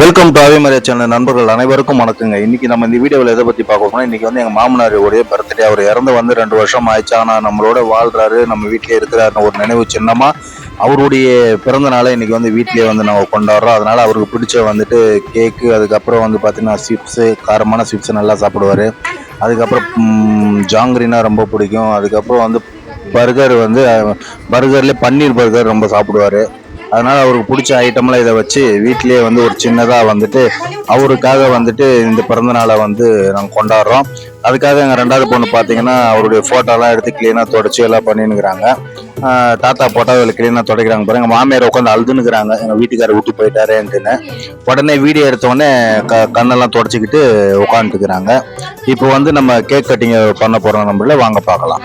Welcome to ஆவிமரியா channel நண்பர்கள் அனைவருக்கும் வணக்கங்க. இன்னைக்கு நம்ம இந்த வீடியோவில் எதை பற்றி பார்க்க இன்னைக்கு வந்து எங்கள் மாமனார் உடைய பர்த்டே அவர் இறந்து வந்து ரெண்டு வருஷம் ஆயிடுச்சு. ஆனால் நம்மளோட வாழ்றாரு நம்ம வீட்டிலே இருக்கிறாருன்னு ஒரு நினைவு சின்னமாக அவருடைய பிறந்த நாளை இன்னைக்கு வந்து வீட்டிலேயே வந்து நம்ம கொண்டாடுறோம். அதனால் அவருக்கு பிடிச்ச வந்துட்டு கேக்கு அதுக்கப்புறம் வந்து பார்த்தீங்கன்னா சிப்ஸு காரமான சிப்ஸு நல்லா சாப்பிடுவாரு. அதுக்கப்புறம் ஜாங்கிரினா ரொம்ப பிடிக்கும். அதுக்கப்புறம் வந்து பர்கர் வந்து பர்கர்லேயே பன்னீர் பர்கர் ரொம்ப சாப்பிடுவாரு. அதனால் அவருக்கு பிடிச்ச ஐட்டம்லாம் இதை வச்சு வீட்டிலேயே வந்து ஒரு சின்னதாக வந்துட்டு அவருக்காக வந்துட்டு இந்த பிறந்தநாளை வந்து நாங்கள் கொண்டாடுறோம். அதுக்காக எங்கள் ரெண்டாவது பொண்ணு பார்த்தீங்கன்னா அவருடைய ஃபோட்டோலாம் எடுத்து க்ளீனாக தொடச்சி எல்லாம் பண்ணினுக்கிறாங்க தாத்தா போட்டால் அதில் க்ளீனாக துடைக்கிறாங்க பாருங்க. எங்கள் மாமியார் உட்காந்து அழுதுனுக்குறாங்க எங்கள் வீட்டுக்காரர் விட்டு போயிட்டாரேன்ட்டுன்னு. உடனே வீடியோ எடுத்தோடனே க கண்ணெல்லாம் தொடச்சிக்கிட்டு உட்காந்துட்டுக்கிறாங்க இப்போ வந்து நம்ம கேக் கட்டிங் பண்ண போகிறோம் நம்மள வாங்க பார்க்கலாம்.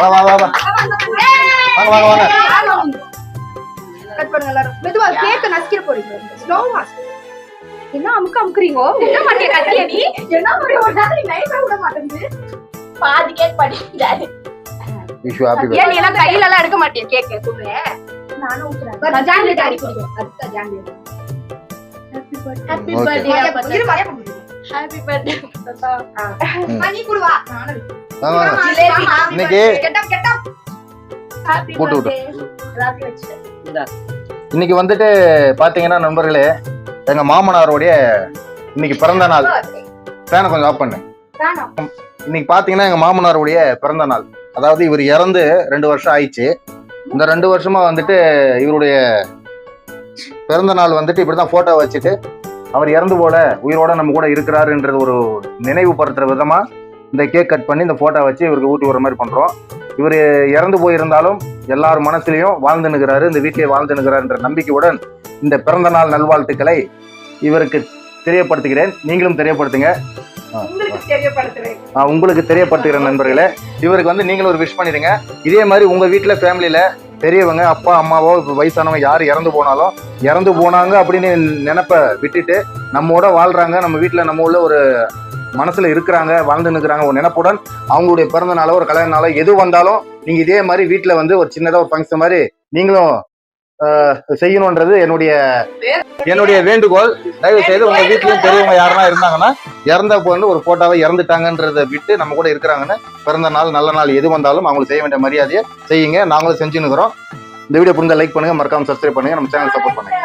வா வா வா வா வாங்க வாங்க வாங்க கட் பண்ணுங்க எல்லாரும் மெதுவா கேக்க நசிக்கிற போறீங்க ஸ்லோவா என்ன அமுக்கு அமுக்குறீங்க என்ன மாட்டிய கத்திய நீ என்ன பண்ணி ஒரு நாள் நைஸா விட மாட்டேங்குது பாதி கேக் விஷு ஹாப்பி நீ எல்லாம் கையில எல்லாம் எடுக்க மாட்டிய கேக்க குடுறே நானும் ஊத்துறேன் ஹாப்பி. பர்த்டே ஹாப்பி பர்த்டே நீ குடுவா? இன்னைக்கு கெட்டப் கெட்டப். ஹாப்பி போட்டு விடு. பர்த்டே எல்லாத்தையும் வச்சு இன்னைக்கு வந்துட்டு பாத்தீங்கன்னா நண்பர்களே எங்க மாமனாருடைய இன்னைக்கு பிறந்த நாள். ஃபேனை கொஞ்சம் ஆஃப் பண்ணு. இன்னைக்கு பாத்தீங்கன்னா எங்க மாமனாருடைய பிறந்த நாள். அதாவது இவர் இறந்து ரெண்டு வருஷம் ஆயிடுச்சு. இந்த ரெண்டு வருஷமா வந்துட்டு இவருடைய பிறந்த நாள் வந்துட்டு இப்படிதான் போட்டோ வச்சுட்டு அவர் இறந்து போல உயிரோட நம்ம கூட இருக்கிறாருன்றது ஒரு நினைவுபடுத்துற விதமா இந்த கேக் கட் பண்ணி இந்த போட்டோ வச்சு இவருக்கு ஊட்டி வர மாதிரி பண்றோம். இவர் இறந்து போயிருந்தாலும் எல்லார் மனசுலயும் வாழ்ந்துனுக்கிறாரு இந்த வீட்டிலேயே வாழ்ந்துனுக்கிறாருன்ற நம்பிக்கையுடன் இந்த பிறந்த நாள் நல்வாழ்த்துக்களை இவருக்கு தெரியப்படுத்துகிறேன். நீங்களும் தெரியப்படுத்துங்க. உங்களுக்கு தெரியப்படுத்துகிறேன் நண்பர்களே. இவருக்கு வந்து நீங்களும் ஒரு விஷ் பண்ணிடுங்க. இதே மாதிரி உங்க வீட்டுல ஃபேமிலியில பெரியவங்க அப்பா அம்மாவோ வயசானவங்க யார் இறந்து போனாலும் இறந்து போனாங்க அப்படின்னு நினப்பை விட்டுட்டு நம்மோட வாழ்றாங்க. நம்ம வீட்டில் நம்ம உள்ள ஒரு மனசில் இருக்கிறாங்க வாழ்ந்து நிற்கிறாங்க ஒரு நினைப்புடன் அவங்களுடைய பிறந்த நாளோ ஒரு கல்யாண நாளோ எது வந்தாலும் நீங்கள் இதே மாதிரி வீட்டில் வந்து ஒரு சின்னதாக ஒரு ஃபங்க்ஷன் மாதிரி நீங்களும் செய்யணுன்றது என்னுடைய என்னுடைய வேண்டுகோள். தயவு செய்து உங்கள் வீட்லேயும் பெரியவங்க யாரெல்லாம் இருந்தாங்கன்னா இறந்தா வந்து ஒரு போட்டோவை இறந்துட்டாங்கன்றதை விட்டு நம்ம கூட இருக்கிறாங்கன்னு பிறந்த நாள் நல்ல நாள் எது வந்தாலும் அவங்களுக்கு செய்ய வேண்டிய மரியாதையை செய்யுங்க நாங்களும் செஞ்சுன்னுக்குறோம் இந்த வீடியோ புரிஞ்சா லைக் பண்ணுங்க மறக்காம சப்ஸ்கிரைப் பண்ணுங்க நம்ம சேனல் சப்போர்ட் பண்ணுங்க